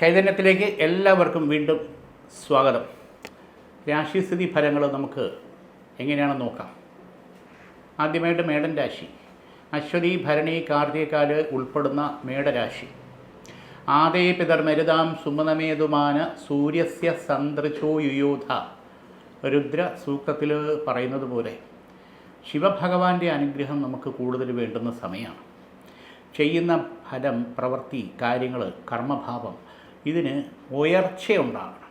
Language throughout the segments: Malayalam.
ചൈതന്യത്തിലേക്ക് എല്ലാവർക്കും വീണ്ടും സ്വാഗതം. രാശിസ്ഥിതി ഫലങ്ങൾ നമുക്ക് എങ്ങനെയാണെന്ന് നോക്കാം. ആദ്യമായിട്ട് മേടൻ രാശി. അശ്വതി ഭരണി കാർത്തികക്കാൽ ഉൾപ്പെടുന്ന മേടരാശി. ആദേ പിതർ മരുതാം സുമനമേതുമാന സൂര്യസ്യ സന്തൃശോ യുയോധ. രുദ്ര സൂക്തത്തിൽ പറയുന്നത് പോലെ ശിവഭഗവാന്റെ അനുഗ്രഹം നമുക്ക് കൂടുതൽ വേണ്ടുന്ന സമയമാണ്. ചെയ്യുന്ന ഫലം പ്രവൃത്തി കാര്യങ്ങൾ കർമ്മഭാവം ഇതിന് ഉയർച്ചയുണ്ടാകണം.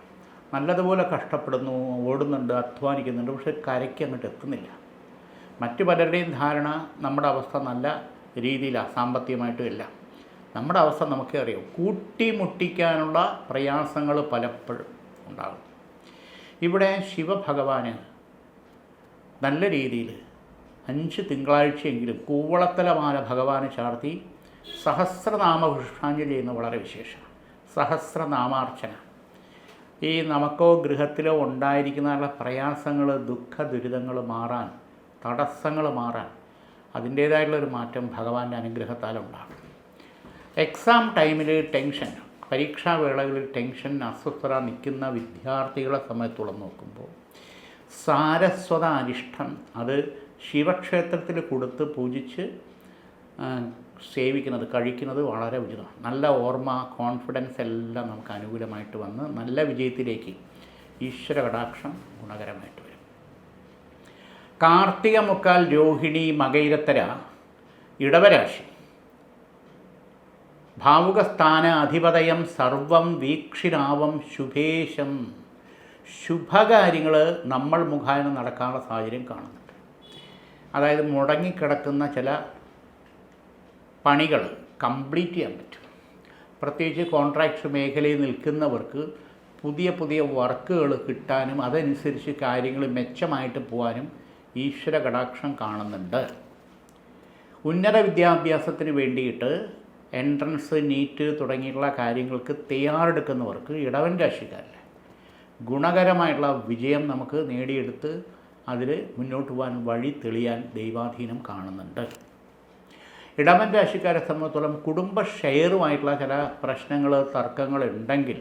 നല്ലതുപോലെ കഷ്ടപ്പെടുന്നു ഓടുന്നുണ്ട് അധ്വാനിക്കുന്നുണ്ട് പക്ഷെ കരയ്ക്ക് അങ്ങോട്ട് എത്തുന്നില്ല. മറ്റു പലരുടെയും ധാരണ നമ്മുടെ അവസ്ഥ നല്ല രീതിയിലാണ് സാമ്പത്തികമായിട്ടും എല്ലാം. നമ്മുടെ അവസ്ഥ നമുക്കേ അറിയാം കൂട്ടിമുട്ടിക്കാനുള്ള പ്രയാസങ്ങൾ പലപ്പോഴും ഉണ്ടാകും. ഇവിടെ ശിവഭഗവാന് നല്ല രീതിയിൽ അഞ്ച് തിങ്കളാഴ്ചയെങ്കിലും കൂവളത്തലമാല ഭഗവാന് ചാർത്തി സഹസ്രനാമ പുഷ്പാഞ്ജലി എന്ന് വളരെ വിശേഷമാണ് സഹസ്രനാമാർച്ചന. ഈ നമുക്കോ ഗൃഹത്തിലോ ഉണ്ടായിരിക്കുന്ന പ്രയാസങ്ങൾ ദുഃഖ ദുരിതങ്ങൾ മാറാൻ തടസ്സങ്ങൾ മാറാൻ അതിന്റേതായിട്ടുള്ളൊരു മാറ്റം ഭഗവാന്റെ അനുഗ്രഹത്താൽ ഉണ്ടാകും എക്സാം ടൈമിൽ ടെൻഷൻ പരീക്ഷാ പരീക്ഷാവേളകളിൽ ടെൻഷൻ അസ്വസ്ഥത നിൽക്കുന്ന വിദ്യാർത്ഥികളെ സമയത്തോളം നോക്കുമ്പോൾ സാരസ്വത അരിഷ്ടം അത് ശിവക്ഷേത്രത്തിൽ കൊടുത്ത് പൂജിച്ച് സേവിക്കുന്നത് കഴിക്കുന്നത് വളരെ ഉചിതമാണ്. നല്ല ഓർമ്മ കോൺഫിഡൻസ് എല്ലാം നമുക്ക് അനുകൂലമായിട്ട് വന്ന് നല്ല വിജയത്തിലേക്ക് ഈശ്വര കടാക്ഷം ഗുണകരമായിട്ട് വരും. കാർത്തിക മുക്കാൽ രോഹിണി മകൈരത്തര ഇടവരാശി. ഭാവുകസ്ഥാന അധിപതയം സർവം വീക്ഷിനാവം ശുഭേശം. ശുഭകാര്യങ്ങൾ നമ്മൾ മുഖാന നടക്കാനുള്ള സാഹചര്യം കാണുന്നുണ്ട്. അതായത് മുടങ്ങിക്കിടക്കുന്ന ചില പണികൾ കംപ്ലീറ്റ് ചെയ്യാൻ പറ്റും. പ്രത്യേകിച്ച് കോൺട്രാക്ട് മേഖലയിൽ നിൽക്കുന്നവർക്ക് പുതിയ പുതിയ വർക്കുകൾ കിട്ടാനും അതനുസരിച്ച് കാര്യങ്ങൾ മെച്ചമായിട്ട് പോകാനും ഈശ്വര കടാക്ഷം കാണുന്നുണ്ട്. ഉന്നത വിദ്യാഭ്യാസത്തിന് വേണ്ടിയിട്ട് എൻട്രൻസ് നീറ്റ് തുടങ്ങിയിട്ടുള്ള കാര്യങ്ങൾക്ക് തയ്യാറെടുക്കുന്നവർക്ക് ഇടവൻ രാശിക്കാരില്ല ഗുണകരമായിട്ടുള്ള വിജയം നമുക്ക് നേടിയെടുത്ത് അതിൽ മുന്നോട്ട് പോകാൻ വഴി തെളിയാൻ ദൈവാധീനം കാണുന്നുണ്ട്. ഇടവൻ രാശിക്കാരെ സംബന്ധിച്ചോളം കുടുംബ ഷെയറുമായിട്ടുള്ള ചില പ്രശ്നങ്ങൾ തർക്കങ്ങൾ ഉണ്ടെങ്കിൽ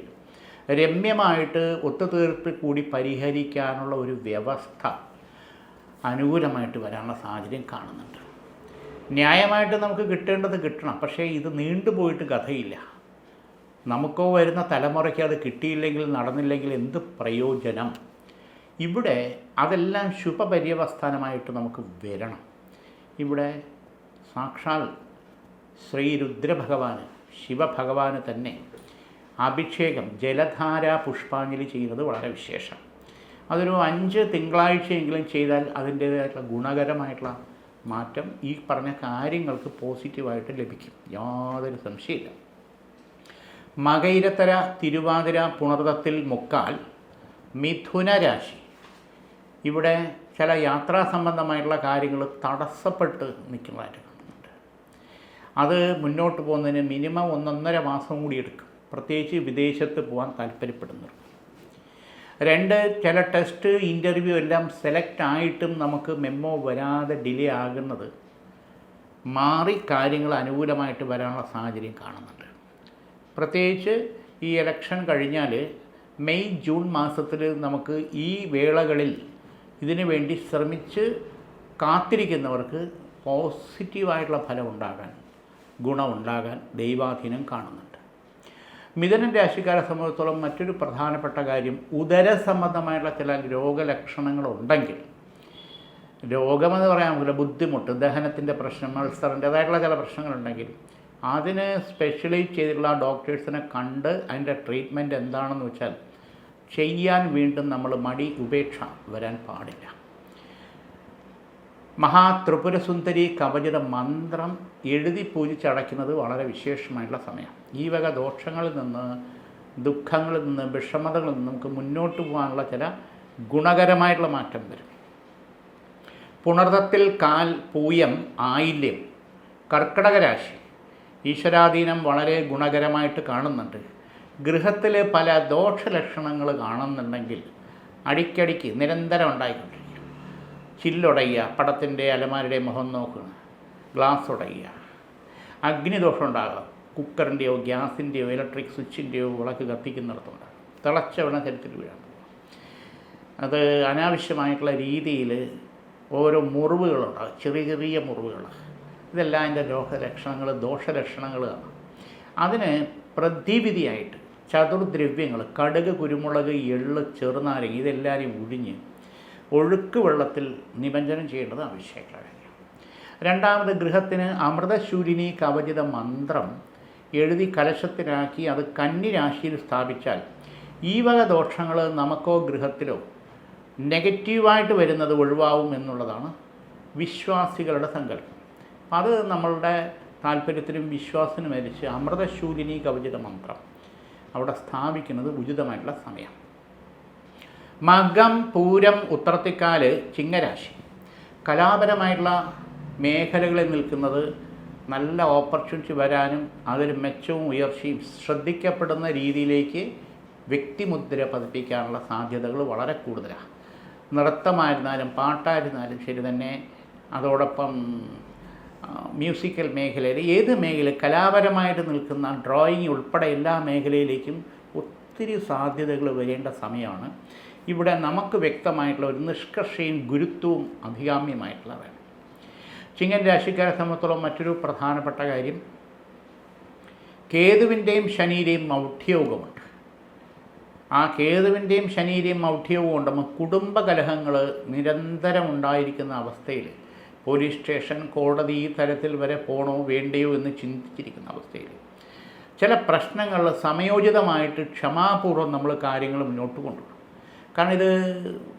രമ്യമായിട്ട് ഒത്തുതീർപ്പ് കൂടി പരിഹരിക്കാനുള്ള ഒരു വ്യവസ്ഥ അനുകൂലമായിട്ട് വരാനുള്ള സാഹചര്യം കാണുന്നുണ്ട്. ന്യായമായിട്ട് നമുക്ക് കിട്ടേണ്ടത് കിട്ടണം പക്ഷേ ഇത് നീണ്ടുപോയിട്ട് കഥയില്ല. നമുക്കോ വരുന്ന തലമുറയ്ക്ക് അത് കിട്ടിയില്ലെങ്കിൽ നടന്നില്ലെങ്കിൽ എന്ത് പ്രയോജനം? ഇവിടെ അതെല്ലാം ശുഭപര്യവസ്ഥാനമായിട്ട് നമുക്ക് വരണം. ഇവിടെ സാക്ഷാൽ ശ്രീരുദ്രഭഗവാന് ശിവഭഗവാന് തന്നെ അഭിഷേകം ജലധാര പുഷ്പാഞ്ജലി ചെയ്യുന്നത് വളരെ വിശേഷം. അതൊരു അഞ്ച് തിങ്കളാഴ്ചയെങ്കിലും ചെയ്താൽ അതിന്റേതായിട്ടുള്ള ഗുണകരമായിട്ടുള്ള മാറ്റം ഈ പറഞ്ഞ കാര്യങ്ങൾക്ക് പോസിറ്റീവായിട്ട് ലഭിക്കും. യാതൊരു സംശയമില്ല മകൈരത്തര തിരുവാതിര പുണർതത്തിൽ മുക്കാൽ മിഥുന രാശി ഇവിടെ ചില യാത്രാ സംബന്ധമായിട്ടുള്ള കാര്യങ്ങൾ തടസ്സപ്പെട്ട് നിൽക്കുന്നതായിട്ട് അത് മുന്നോട്ട് പോകുന്നതിന് മിനിമം ഒന്നൊന്നര മാസം കൂടി എടുക്കും. പ്രത്യേകിച്ച് വിദേശത്ത് പോകാൻ താല്പര്യപ്പെടുന്നു രണ്ട് ചില ടെസ്റ്റ് ഇന്റർവ്യൂ എല്ലാം സെലക്ട് ആയിട്ടും നമുക്ക് മെമ്മോ വരാതെ ഡിലേ ആകുന്നത് മാറി കാര്യങ്ങൾ അനുകൂലമായിട്ട് വരാനുള്ള സാഹചര്യം കാണുന്നുണ്ട്. പ്രത്യേകിച്ച് ഈ ഇലക്ഷൻ കഴിഞ്ഞാൽ മെയ് ജൂൺ മാസത്തിൽ നമുക്ക് ഈ വേളകളിൽ ഇതിനു വേണ്ടി ശ്രമിച്ച് കാത്തിരിക്കുന്നവർക്ക് പോസിറ്റീവായിട്ടുള്ള ഫലം ഉണ്ടാകാൻ ഗുണമുണ്ടാകാൻ ദൈവാധീനം കാണുന്നുണ്ട്. മിഥുനൻ രാശിക്കാരെ സംബന്ധിച്ചിടത്തോളം മറ്റൊരു പ്രധാനപ്പെട്ട കാര്യം ഉദര സംബന്ധമായിട്ടുള്ള ചില രോഗലക്ഷണങ്ങളുണ്ടെങ്കിൽ രോഗമെന്ന് പറയാൻ പറ്റില്ല ബുദ്ധിമുട്ട് ദഹനത്തിന്റെ പ്രശ്നം മത്സറിന്റെതായിട്ടുള്ള ചില പ്രശ്നങ്ങളുണ്ടെങ്കിൽ അതിന് സ്പെഷ്യലൈസ് ചെയ്തിട്ടുള്ള ഡോക്ടേഴ്സിനെ കണ്ട് അതിന്റെ ട്രീറ്റ്മെന്റ് എന്താണെന്ന് വെച്ചാൽ ചെയ്യാൻ വീണ്ടും നമ്മൾ മടി ഉപേക്ഷ വരാൻ പാടില്ല. മഹാത്രിപുരസുന്ദരി കവചിത മന്ത്രം എഴുതി പൂജിച്ചടയ്ക്കുന്നത് വളരെ വിശേഷമായിട്ടുള്ള സമയം. ഈ വക ദോഷങ്ങളിൽ നിന്ന് ദുഃഖങ്ങളിൽ നിന്ന് വിഷമതകളിൽ നിന്ന് നമുക്ക് മുന്നോട്ട് പോകാനുള്ള ചില ഗുണകരമായിട്ടുള്ള മാറ്റം വരും. പുണർത്തത്തിൽ കാൽ പൂയം ആയില്യം കർക്കിടക രാശി. ഈശ്വരാധീനം വളരെ ഗുണകരമായിട്ട് കാണുന്നുണ്ട്. ഗൃഹത്തിലെ പല ദോഷലക്ഷണങ്ങൾ കാണുന്നുണ്ടെങ്കിൽ അടിക്കടിക്ക് നിരന്തരം ഉണ്ടായിക്കൊണ്ടിരിക്കും ചില്ലുടയുക പടത്തിന്റെ അലമാരുടെ മുഖം നോക്കുക ഗ്ലാസ് ഉടയുക അഗ്നിദോഷം ഉണ്ടാകാം കുക്കറിന്റെയോ ഗ്യാസിന്റെയോ ഇലക്ട്രിക് സ്വിച്ചിന്റെയോ വിളക്ക് കത്തിക്കുന്നിടത്തുണ്ട്. തിളച്ച ശരീരത്തിൽ വീഴാൻ അത് അനാവശ്യമായിട്ടുള്ള രീതിയിൽ ഓരോ മുറിവുകളുണ്ടാകും ചെറിയ ചെറിയ മുറിവുകൾ ഇതെല്ലാം അതിന്റെ രോഗലക്ഷണങ്ങൾ ദോഷലക്ഷണങ്ങളാണ്. അതിന് പ്രതിവിധിയായിട്ട് ചതുർദ്രവ്യങ്ങൾ കടുക് കുരുമുളക് എള്ള് ചെറുനാരങ്ങ ഇതെല്ലാവരെയും ഒഴിഞ്ഞ് ഒഴുക്ക് വെള്ളത്തിൽ നിമഞ്ജനം ചെയ്യേണ്ടത് ആവശ്യമായിട്ടുള്ള കാര്യമാണ് രണ്ടാമത് ഗൃഹത്തിന് അമൃതശൂലിനി കവചിത മന്ത്രം എഴുതി കലശത്തിലാക്കി അത് കന്നി രാശിയിൽ സ്ഥാപിച്ചാൽ ഈ വക ദോഷങ്ങൾ നമുക്കോ ഗൃഹത്തിലോ നെഗറ്റീവായിട്ട് വരുന്നത് ഒഴിവാവും എന്നുള്ളതാണ് വിശ്വാസികളുടെ സങ്കല്പം. അത് നമ്മളുടെ താല്പര്യത്തിനും വിശ്വാസത്തിനും മരിച്ച് അമൃതശൂലിനി കവചിത മന്ത്രം അവിടെ സ്ഥാപിക്കുന്നത് ഉചിതമായിട്ടുള്ള സമയം മകം പൂരം ഉത്രത്തിക്കാൽ ചിങ്ങരാശി. കലാപരമായിട്ടുള്ള മേഖലകളിൽ നിൽക്കുന്നത് നല്ല ഓപ്പർച്യൂണിറ്റി വരാനും അതൊരു മെച്ചവും ഉയർച്ചയും ശ്രദ്ധിക്കപ്പെടുന്ന രീതിയിലേക്ക് വ്യക്തിമുദ്ര പതിപ്പിക്കാനുള്ള സാധ്യതകൾ വളരെ കൂടുതലാണ്. നൃത്തമായിരുന്നാലും പാട്ടായിരുന്നാലും ശരി തന്നെ അതോടൊപ്പം മ്യൂസിക്കൽ മേഖലയിൽ ഏത് മേഖല കലാപരമായിട്ട് നിൽക്കുന്ന ഡ്രോയിങ് ഉൾപ്പെടെ എല്ലാ മേഖലയിലേക്കും ഒത്തിരി സാധ്യതകൾ വരേണ്ട സമയമാണ്. ഇവിടെ നമുക്ക് വ്യക്തമായിട്ടുള്ള ഒരു നിഷ്കർഷയും ഗുരുത്വവും അഭികാമ്യമായിട്ടുള്ളതാണ്. ചിങ്ങൻ രാശിക്കാരെ സംബന്ധിച്ചോളം മറ്റൊരു പ്രധാനപ്പെട്ട കാര്യം കേതുവിന്റെയും ശനിയുടെയും മൗഢ്യയോഗമുണ്ട്. ആ കേതുവിന്റെയും ശനിയുടെയും മൗഢ്യവും കൊണ്ടുമ്പോൾ കുടുംബകലഹങ്ങൾ നിരന്തരം ഉണ്ടായിരിക്കുന്ന അവസ്ഥയിൽ പോലീസ് സ്റ്റേഷൻ കോടതി ഈ തരത്തിൽ വരെ പോണോ വേണ്ടയോ എന്ന് ചിന്തിച്ചിരിക്കുന്ന അവസ്ഥയിൽ ചില പ്രശ്നങ്ങൾ സമയോചിതമായിട്ട് ക്ഷമാപൂർവം നമ്മൾ കാര്യങ്ങൾ മുന്നോട്ട് കൊണ്ടുപോകും കാരണം ഇത്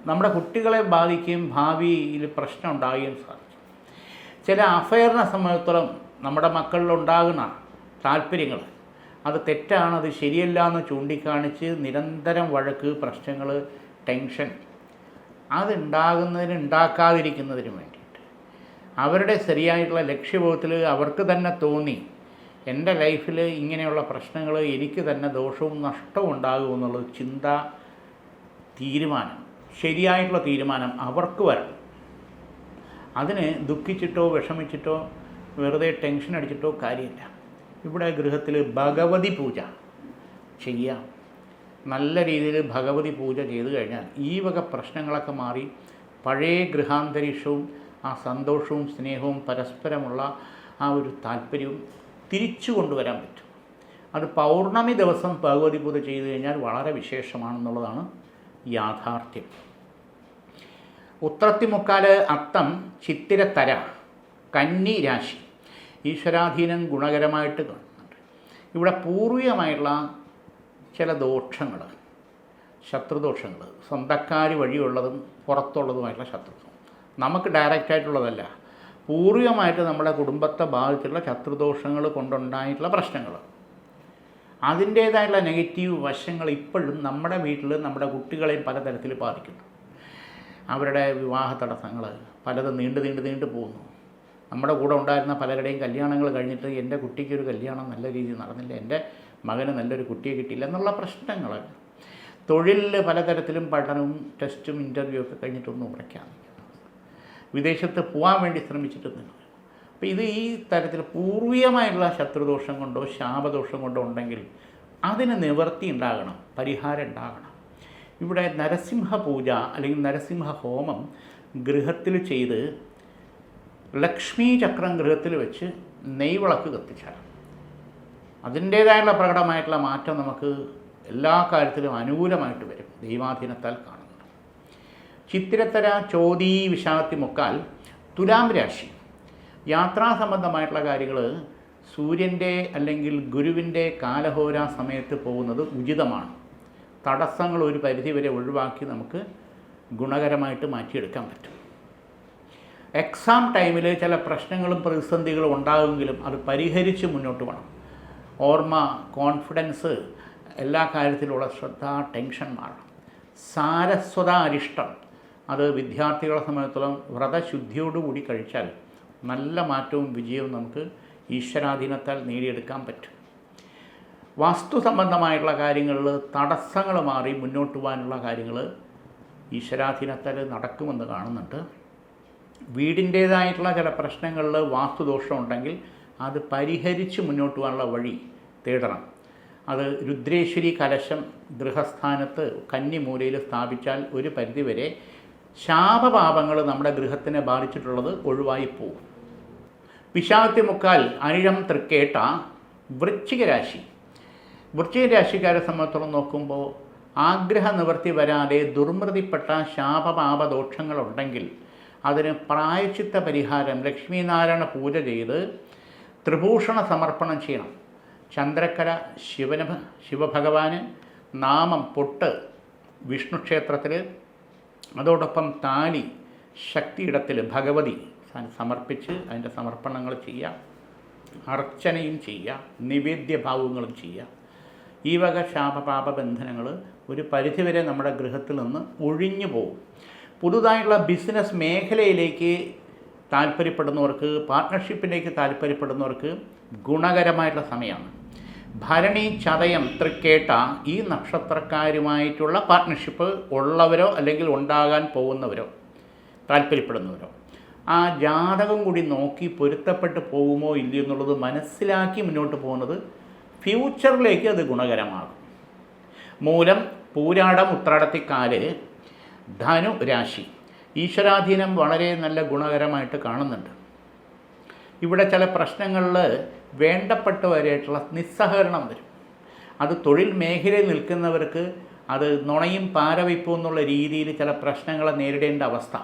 നമ്മുടെ കുട്ടികളെ ബാധിക്കുകയും ഭാവിയിൽ പ്രശ്നം ഉണ്ടാകുകയും സാധിക്കും. ചില അഫയറിനെ സംബന്ധിച്ചിടത്തോളം നമ്മുടെ മക്കളിൽ ഉണ്ടാകുന്ന താല്പര്യങ്ങൾ അത് തെറ്റാണ് അത് ശരിയല്ല എന്ന് ചൂണ്ടിക്കാണിച്ച് നിരന്തരം വഴക്ക് പ്രശ്നങ്ങൾ ടെൻഷൻ അതുണ്ടാകുന്നതിന് ഉണ്ടാക്കാതിരിക്കുന്നതിന് വേണ്ടിയിട്ട്. അവരുടെ ശരിയായിട്ടുള്ള ലക്ഷ്യബോധത്തിൽ അവർക്ക് തന്നെ തോന്നി എന്റെ ലൈഫിൽ ഇങ്ങനെയുള്ള പ്രശ്നങ്ങൾ എനിക്ക് തന്നെ ദോഷവും നഷ്ടവും ഉണ്ടാകുമെന്നുള്ളത് ചിന്ത തീരുമാനം ശരിയായിട്ടുള്ള തീരുമാനം അവർക്ക് വരണം. അതിന് ദുഃഖിച്ചിട്ടോ വിഷമിച്ചിട്ടോ വെറുതെ ടെൻഷൻ അടിച്ചിട്ടോ കാര്യമില്ല. ഇവിടെ ഗൃഹത്തിൽ ഭഗവതി പൂജ ചെയ്യാം. നല്ല രീതിയിൽ ഭഗവതി പൂജ ചെയ്തു കഴിഞ്ഞാൽ ഈ വക പ്രശ്നങ്ങളൊക്കെ മാറി പഴയ ഗൃഹാന്തരീക്ഷവും ആ സന്തോഷവും സ്നേഹവും പരസ്പരമുള്ള ആ ഒരു താല്പര്യവും തിരിച്ചു കൊണ്ടുവരാൻ പറ്റും. അത് പൗർണമി ദിവസം ഭഗവതി പൂജ ചെയ്തു കഴിഞ്ഞാൽ വളരെ വിശേഷമാണെന്നുള്ളതാണ് യാഥാർത്ഥ്യം. ഉത്രത്തിമുക്കാൽ അത്തം ചിത്തിരത്തര കന്നി രാശി. ഈശ്വരാധീനം ഗുണകരമായിട്ട് കാണുന്നുണ്ട്. ഇവിടെ പൂർവികമായിട്ടുള്ള ചില ദോഷങ്ങൾ ശത്രുദോഷങ്ങൾ സ്വന്തക്കാർ വഴിയുള്ളതും പുറത്തുള്ളതുമായിട്ടുള്ള ശത്രുത്വം നമുക്ക് ഡയറക്റ്റായിട്ടുള്ളതല്ല പൂർവികമായിട്ട് നമ്മുടെ കുടുംബത്തെ ബാധിച്ചിട്ടുള്ള ശത്രുദോഷങ്ങൾ കൊണ്ടുണ്ടായിട്ടുള്ള പ്രശ്നങ്ങൾ. അതിന്റേതായിട്ടുള്ള നെഗറ്റീവ് വശങ്ങൾ ഇപ്പോഴും നമ്മുടെ വീട്ടിൽ നമ്മുടെ കുട്ടികളെയും പലതരത്തിൽ ബാധിക്കുന്നു. അവരുടെ വിവാഹ തടസ്സങ്ങൾ പലതും നീണ്ടു നീണ്ടു നീണ്ടു പോകുന്നു. നമ്മുടെ കൂടെ ഉണ്ടായിരുന്ന പലരുടെയും കല്യാണങ്ങൾ കഴിഞ്ഞിട്ട് എന്റെ കുട്ടിക്കൊരു കല്യാണം നല്ല രീതിയിൽ നടന്നില്ല എന്റെ മകന് നല്ലൊരു കുട്ടിയെ കിട്ടിയില്ല എന്നുള്ള പ്രശ്നങ്ങൾ. തൊഴിലിൽ പലതരത്തിലും പഠനവും ടെസ്റ്റും ഇന്റർവ്യൂ ഒക്കെ കഴിഞ്ഞിട്ടൊന്നും ഉറയ്ക്കാൻ വിദേശത്ത് പോകാൻ വേണ്ടി ശ്രമിച്ചിട്ടൊന്നും അപ്പോൾ ഇത് ഈ തരത്തിൽ പൂർവികമായിട്ടുള്ള ശത്രുദോഷം കൊണ്ടോ ശാപദോഷം കൊണ്ടോ ഉണ്ടെങ്കിൽ അതിന് നിവൃത്തി ഉണ്ടാകണം പരിഹാരം ഉണ്ടാകണം. ഇവിടെ നരസിംഹ പൂജ അല്ലെങ്കിൽ നരസിംഹ ഹോമം ഗൃഹത്തിൽ ചെയ്ത് ലക്ഷ്മി ചക്രം ഗൃഹത്തിൽ വെച്ച് നെയ്വിളക്ക് കത്തിച്ചാൽ അതിന്റേതായുള്ള പ്രകടമായിട്ടുള്ള മാറ്റം നമുക്ക് എല്ലാ കാര്യത്തിലും അനുകൂലമായിട്ട് വരും ദൈവാധീനത്താൽ കാണുന്നു ചിത്തിരത്തര ചോദീ വിഷാദത്തി മുക്കാൽ തുലാം രാശി. യാത്രാ സംബന്ധമായിട്ടുള്ള കാര്യങ്ങൾ സൂര്യന്റെ അല്ലെങ്കിൽ ഗുരുവിന്റെ കാലഹോര സമയത്ത് പോകുന്നത് ഉചിതമാണ്. തടസ്സങ്ങൾ ഒരു പരിധിവരെ ഒഴിവാക്കി നമുക്ക് ഗുണകരമായിട്ട് മാറ്റിയെടുക്കാൻ പറ്റും. എക്സാം ടൈമിൽ ചില പ്രശ്നങ്ങളും പ്രതിസന്ധികളും ഉണ്ടാകുമെങ്കിലും അത് പരിഹരിച്ച് മുന്നോട്ട് പോകണം. ഓർമ്മ കോൺഫിഡൻസ് എല്ലാ കാര്യത്തിലുള്ള ശ്രദ്ധ ടെൻഷൻ മാറണം. സാരസ്വത അരിഷ്ടം. അത് വിദ്യാർത്ഥികളെ സംബന്ധിച്ചിടത്തോളം വ്രതശുദ്ധിയോടുകൂടി കഴിച്ചാൽ നല്ല മാറ്റവും വിജയവും നമുക്ക് ഈശ്വരാധീനത്താൽ നേടിയെടുക്കാൻ പറ്റും. വാസ്തു സംബന്ധമായിട്ടുള്ള കാര്യങ്ങളിൽ തടസ്സങ്ങൾ മാറി മുന്നോട്ട് പോകാനുള്ള കാര്യങ്ങൾ ഈശ്വരാധീനത്താൽ നടക്കുമെന്ന് കാണുന്നുണ്ട്. വീടിന്റേതായിട്ടുള്ള ചില പ്രശ്നങ്ങളിൽ വാസ്തുദോഷം ഉണ്ടെങ്കിൽ അത് പരിഹരിച്ച് മുന്നോട്ട് പോകാനുള്ള വഴി തേടണം. അത് രുദ്രേശ്വരി കലശം ഗൃഹസ്ഥാനത്ത് കന്നിമൂലയിൽ സ്ഥാപിച്ചാൽ ഒരു പരിധിവരെ ശാപപാപങ്ങൾ നമ്മുടെ ഗൃഹത്തിനെ ബാധിച്ചിട്ടുള്ളത് ഒഴിവായി പോകും വിശാഖത്തി മുക്കാൽ അനിഴം തൃക്കേട്ട വൃശ്ചിക രാശി വൃശ്ചിക രാശിക്കാരെ സംബന്ധിച്ചോളം നോക്കുമ്പോൾ ആഗ്രഹ നിവൃത്തി വരാതെ ദുർമൃതിപ്പെട്ട ശാപപാപദോഷങ്ങളുണ്ടെങ്കിൽ അതിന് പ്രായച്ചിത്ത പരിഹാരം ലക്ഷ്മീനാരായണ പൂജ ചെയ്ത് ത്രിഭൂഷണ സമർപ്പണം ചെയ്യണം. ചന്ദ്രക്കര ശിവന ശിവഭഗവാന് നാമം പൊട്ട് വിഷ്ണു ക്ഷേത്രത്തിൽ അതോടൊപ്പം താലി ശക്തിയിടത്തിൽ ഭഗവതി സമർപ്പിച്ച് അതിന്റെ സമർപ്പണങ്ങൾ ചെയ്യുക അർച്ചനയും ചെയ്യുക നിവേദ്യഭാവങ്ങളും ചെയ്യുക. ഈ വക ശാപപാപ ബന്ധനങ്ങൾ ഒരു പരിധിവരെ നമ്മുടെ ഗൃഹത്തിൽ നിന്ന് ഒഴിഞ്ഞു പോകും. പുതുതായുള്ള ബിസിനസ് മേഖലയിലേക്ക് താല്പര്യപ്പെടുന്നവർക്ക് പാർട്ട്ണർഷിപ്പിലേക്ക് താല്പര്യപ്പെടുന്നവർക്ക് ഗുണകരമായിട്ടുള്ള സമയമാണ്. ഭരണി ചതയം തൃക്കേട്ട ഈ നക്ഷത്രക്കാരുമായിട്ടുള്ള പാർട്ട്ണർഷിപ്പ് ഉള്ളവരോ അല്ലെങ്കിൽ ഉണ്ടാകാൻ പോകുന്നവരോ താല്പര്യപ്പെടുന്നവരോ. ആ ജാതകം കൂടി നോക്കി പൊരുത്തപ്പെട്ട് പോകുമോ ഇല്ലയോ എന്നുള്ളത് മനസ്സിലാക്കി മുന്നോട്ട് പോകുന്നത് ഫ്യൂച്ചറിലേക്ക് അത് ഗുണകരമാകും. മൂലം പൂരാടം ഉത്രാടത്തിക്കാൽ ധനു രാശി. ഈശ്വരാധീനം വളരെ നല്ല ഗുണകരമായിട്ട് കാണുന്നുണ്ട്. ഇവിടെ ചില പ്രശ്നങ്ങളിൽ വേണ്ടപ്പെട്ടവരായിട്ടുള്ള നിസ്സഹകരണം വരും. അത് തൊഴിൽ മേഖലയിൽ നിൽക്കുന്നവർക്ക് അത് നുണയും പാരവയ്പും എന്നുള്ള രീതിയിൽ ചില പ്രശ്നങ്ങളെ നേരിടേണ്ട അവസ്ഥ.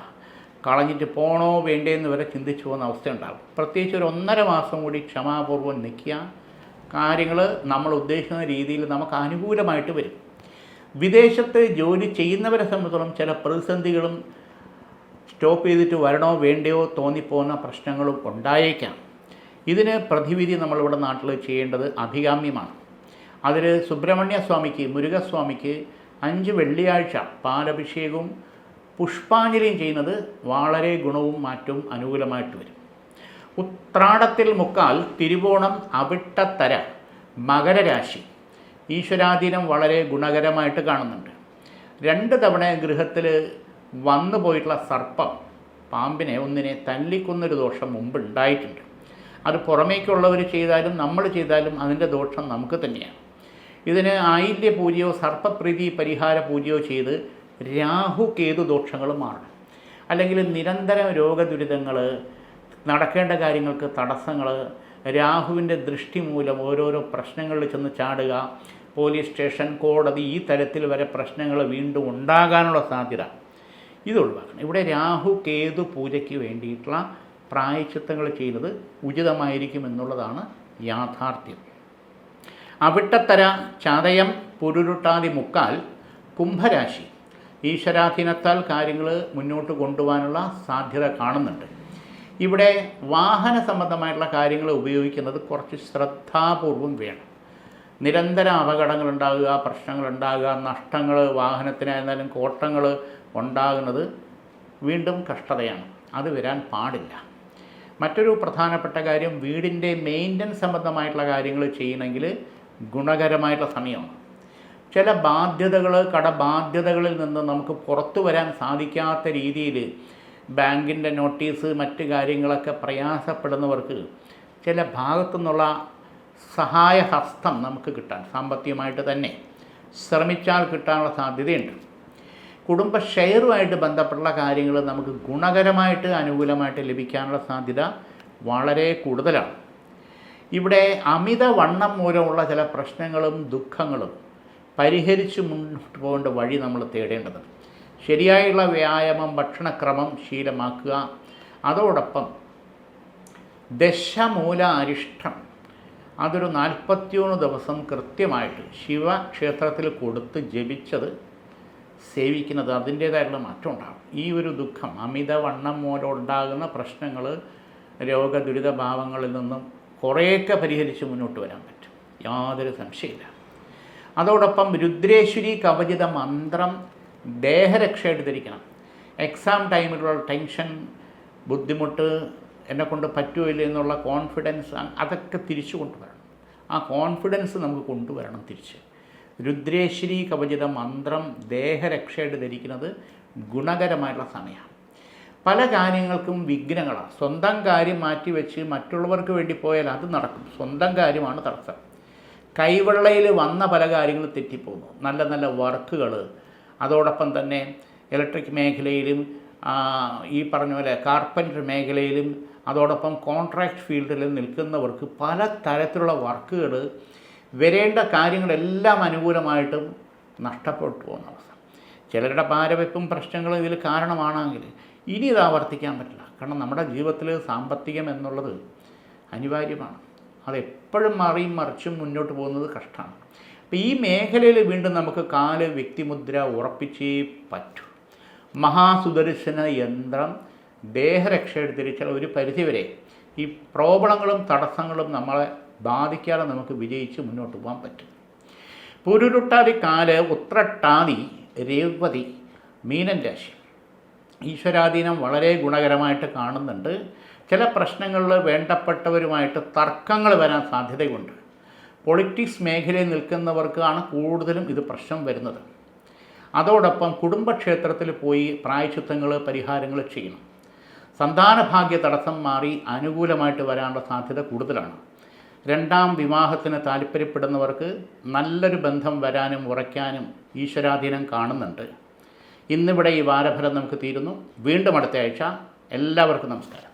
കളഞ്ഞിട്ട് പോണോ വേണ്ടേന്ന് വരെ ചിന്തിച്ചു പോകുന്ന അവസ്ഥ ഉണ്ടാകും പ്രത്യേകിച്ച് ഒരു ഒന്നര മാസം കൂടി ക്ഷമാപൂർവം നിൽക്കുക. കാര്യങ്ങൾ നമ്മൾ ഉദ്ദേശിക്കുന്ന രീതിയിൽ നമുക്ക് അനുകൂലമായിട്ട് വരും. വിദേശത്ത് ജോലി ചെയ്യുന്നവരെ സംബന്ധിച്ചിടത്തോളം ചില പ്രതിസന്ധികളും സ്റ്റോപ്പ് ചെയ്തിട്ട് വരണോ വേണ്ടയോ തോന്നിപ്പോകുന്ന പ്രശ്നങ്ങളും ഉണ്ടായേക്കാം. ഇതിന് പ്രതിവിധി നമ്മളിവിടെ നാട്ടിൽ ചെയ്യേണ്ടത് അഭികാമ്യമാണ്. അതിൽ സുബ്രഹ്മണ്യ സ്വാമിക്ക് മുരുകസ്വാമിക്ക് അഞ്ച് വെള്ളിയാഴ്ച പാലഭിഷേകവും പുഷ്പാഞ്ജലിയും ചെയ്യുന്നത് വളരെ ഗുണവും മാറ്റവും അനുകൂലമായിട്ട് വരും. ഉത്രാടത്തിൽ മുക്കാൽ തിരുവോണം അവിട്ടത്തര മകരരാശി ഈശ്വരാധീനം വളരെ ഗുണകരമായിട്ട് കാണുന്നുണ്ട്. രണ്ട് തവണ ഗൃഹത്തിൽ വന്നു പോയിട്ടുള്ള സർപ്പം പാമ്പിനെ ഒന്നിനെ തല്ലിക്കൊന്നൊരു ദോഷം മുമ്പ് ഉണ്ടായിട്ടുണ്ട്. അത് പുറമേക്കുള്ളവർ ചെയ്താലും നമ്മൾ ചെയ്താലും അതിന്റെ ദോഷം നമുക്ക് തന്നെയാണ്. ഇതിന് ആയില്യ പൂജയോ സർപ്പപ്രീതി പരിഹാര പൂജയോ ചെയ്ത് രാഹു കേതു ദോഷങ്ങൾ മാറണം അല്ലെങ്കിൽ നിരന്തരം രോഗദുരിതങ്ങൾ നടക്കേണ്ട കാര്യങ്ങൾക്ക് തടസ്സങ്ങൾ രാഹുവിന്റെ ദൃഷ്ടി മൂലം ഓരോരോ പ്രശ്നങ്ങളിൽ ചെന്ന് ചാടുക പോലീസ് സ്റ്റേഷൻ കോടതി ഈ തരത്തിൽ വരെ പ്രശ്നങ്ങൾ വീണ്ടും ഉണ്ടാകാനുള്ള സാധ്യത. ഇത് ഒഴിവാക്കണം. ഇവിടെ രാഹു കേതു പൂജയ്ക്ക് വേണ്ടിയിട്ടുള്ള പ്രായച്ചിത്തങ്ങൾ ചെയ്യുന്നത് ഉചിതമായിരിക്കും എന്നുള്ളതാണ് യാഥാർത്ഥ്യം. അവിട്ടത്തര ചതയം പുരുരുട്ടാതി മുക്കാൽ കുംഭരാശി. ഈശ്വരാധീനത്താൽ കാര്യങ്ങൾ മുന്നോട്ട് കൊണ്ടുപോകാനുള്ള സാധ്യത കാണുന്നുണ്ട്. ഇവിടെ വാഹന സംബന്ധമായിട്ടുള്ള കാര്യങ്ങൾ ഉപയോഗിക്കുന്നത് കുറച്ച് ശ്രദ്ധാപൂർവം വേണം. നിരന്തരം അപകടങ്ങൾ ഉണ്ടാകുക പ്രശ്നങ്ങൾ ഉണ്ടാകുക നഷ്ടങ്ങൾ വാഹനത്തിനായിരുന്നാലും കോട്ടങ്ങൾ ഉണ്ടാകുന്നത് വീണ്ടും കഷ്ടതയാണ്. അത് വരാൻ പാടില്ല. മറ്റൊരു പ്രധാനപ്പെട്ട കാര്യം വീടിന്റെ മെയിന്റനൻസ് സംബന്ധമായിട്ടുള്ള കാര്യങ്ങൾ ചെയ്യണമെങ്കിൽ ഗുണകരമായിട്ടുള്ള സമയമാണ്. ചില ബാധ്യതകൾ കടബാധ്യതകളിൽ നിന്ന് നമുക്ക് പുറത്തു വരാൻ സാധിക്കാത്ത രീതിയിൽ ബാങ്കിന്റെ നോട്ടീസ് മറ്റു കാര്യങ്ങളൊക്കെ പ്രയാസപ്പെടുന്നവർക്ക് ചില ഭാഗത്തു നിന്നുള്ള സഹായഹസ്തം നമുക്ക് കിട്ടാൻ സാമ്പത്തികമായിട്ട് തന്നെ ശ്രമിച്ചാൽ കിട്ടാനുള്ള സാധ്യതയുണ്ട്. കുടുംബ ഷെയറുമായിട്ട് ബന്ധപ്പെട്ടുള്ള കാര്യങ്ങൾ നമുക്ക് ഗുണകരമായിട്ട് അനുകൂലമായിട്ട് ലഭിക്കാനുള്ള സാധ്യത വളരെ കൂടുതലാണ്. ഇവിടെ അമിത വണ്ണം മൂലമുള്ള ചില പ്രശ്നങ്ങളും ദുഃഖങ്ങളും പരിഹരിച്ച് മുന്നോട്ട് പോകേണ്ട വഴി നമ്മൾ തേടേണ്ടത്. ശരിയായുള്ള വ്യായാമം ഭക്ഷണക്രമം ശീലമാക്കുക. അതോടൊപ്പം ദശമൂല അരിഷ്ടം അതൊരു നാൽപ്പത്തിയൊന്ന് ദിവസം കൃത്യമായിട്ട് ശിവക്ഷേത്രത്തിൽ കൊടുത്ത് ജപിച്ചത് സേവിക്കുന്നത് അതിന്റേതായിട്ടുള്ള മാറ്റം ഉണ്ടാകും. ഈ ഒരു ദുഃഖം അമിതവണ്ണം മൂലം ഉണ്ടാകുന്ന പ്രശ്നങ്ങൾ രോഗദുരിതഭാവങ്ങളിൽ നിന്നും കുറേയൊക്കെ പരിഹരിച്ച് മുന്നോട്ട് വരാൻ പറ്റും. യാതൊരു സംശയമില്ല അതോടൊപ്പം രുദ്രേശ്വരി കവചിത മന്ത്രം ദേഹരക്ഷയായിട്ട് ധരിക്കണം എക്സാം ടൈമിലുള്ള ടെൻഷൻ ബുദ്ധിമുട്ട് എന്നെക്കൊണ്ട് പറ്റുമോ ഇല്ല എന്നുള്ള കോൺഫിഡൻസ് അതൊക്കെ തിരിച്ചു കൊണ്ടുവരണം. ആ കോൺഫിഡൻസ് നമുക്ക് കൊണ്ടുവരണം തിരിച്ച്. രുദ്രേശ്വരി കവചിത മന്ത്രം ദേഹരക്ഷയായിട്ട് ധരിക്കുന്നത് ഗുണകരമായിട്ടുള്ള സമയമാണ്. പല കാര്യങ്ങൾക്കും വിഘ്നങ്ങളാണ് സ്വന്തം കാര്യം മാറ്റിവെച്ച് മറ്റുള്ളവർക്ക് വേണ്ടി പോയാൽ അത് നടക്കും. സ്വന്തം കാര്യമാണ് തടസ്സം. കൈവെള്ളയിൽ വന്ന പല കാര്യങ്ങളും തെറ്റിപ്പോകുന്നു. നല്ല നല്ല വർക്കുകൾ അതോടൊപ്പം തന്നെ ഇലക്ട്രിക് മേഖലയിലും ഈ പറഞ്ഞ പോലെ കാർപ്പന്റർ മേഖലയിലും അതോടൊപ്പം കോൺട്രാക്ട് ഫീൽഡിലും നിൽക്കുന്നവർക്ക് പല തരത്തിലുള്ള വർക്കുകൾ വരേണ്ട കാര്യങ്ങളെല്ലാം അനുകൂലമായിട്ടും നഷ്ടപ്പെട്ടു പോകുന്ന അവസ്ഥ. ചിലരുടെ പാരവെപ്പും പ്രശ്നങ്ങളും ഇതിൽ കാരണമാണെങ്കിൽ ഇനി ഇത് ആവർത്തിക്കാൻ പറ്റില്ല. കാരണം നമ്മുടെ ജീവിതത്തിൽ സാമ്പത്തികം എന്നുള്ളത് അനിവാര്യമാണ്. അതെപ്പോഴും മറിയും മറിച്ചും മുന്നോട്ട് പോകുന്നത് കഷ്ടമാണ്. അപ്പം ഈ മേഖലയിൽ വീണ്ടും നമുക്ക് കാൽ വ്യക്തിമുദ്ര ഉറപ്പിച്ചേ പറ്റൂ. മഹാസുദർശന യന്ത്രം ദേഹരക്ഷ എടുത്തിരിച്ചാൽ ഒരു പരിധിവരെ ഈ പ്രോബ്ലങ്ങളും തടസ്സങ്ങളും നമ്മളെ ബാധിക്കാതെ നമുക്ക് വിജയിച്ച് മുന്നോട്ട് പോകാൻ പറ്റും. പുരുരുട്ടാതി കാൽ ഉത്രട്ടാതി രേവതി മീനൻ രാശി. ഈശ്വരാധീനം വളരെ ഗുണകരമായിട്ട് കാണുന്നുണ്ട്. ചില പ്രശ്നങ്ങളിൽ വേണ്ടപ്പെട്ടവരുമായിട്ട് തർക്കങ്ങൾ വരാൻ സാധ്യതയുണ്ട്. പൊളിറ്റിക്സ് മേഖലയിൽ നിൽക്കുന്നവർക്കാണ് കൂടുതലും ഇത് പ്രശ്നം വരുന്നത്. അതോടൊപ്പം കുടുംബക്ഷേത്രത്തിൽ പോയി പ്രായശുദ്ധങ്ങൾ പരിഹാരങ്ങൾ ചെയ്യണം. സന്താന ഭാഗ്യ തടസ്സം മാറി അനുകൂലമായിട്ട് വരാനുള്ള സാധ്യത കൂടുതലാണ്. രണ്ടാം വിവാഹത്തിന് താല്പര്യപ്പെടുന്നവർക്ക് നല്ലൊരു ബന്ധം വരാനും ഉറയ്ക്കാനും ഈശ്വരാധീനം കാണുന്നുണ്ട്. ഇന്നിവിടെ ഈ വാരഫലം നമുക്ക് തീരുന്നു. വീണ്ടും അടുത്ത ആഴ്ച. എല്ലാവർക്കും നമസ്കാരം.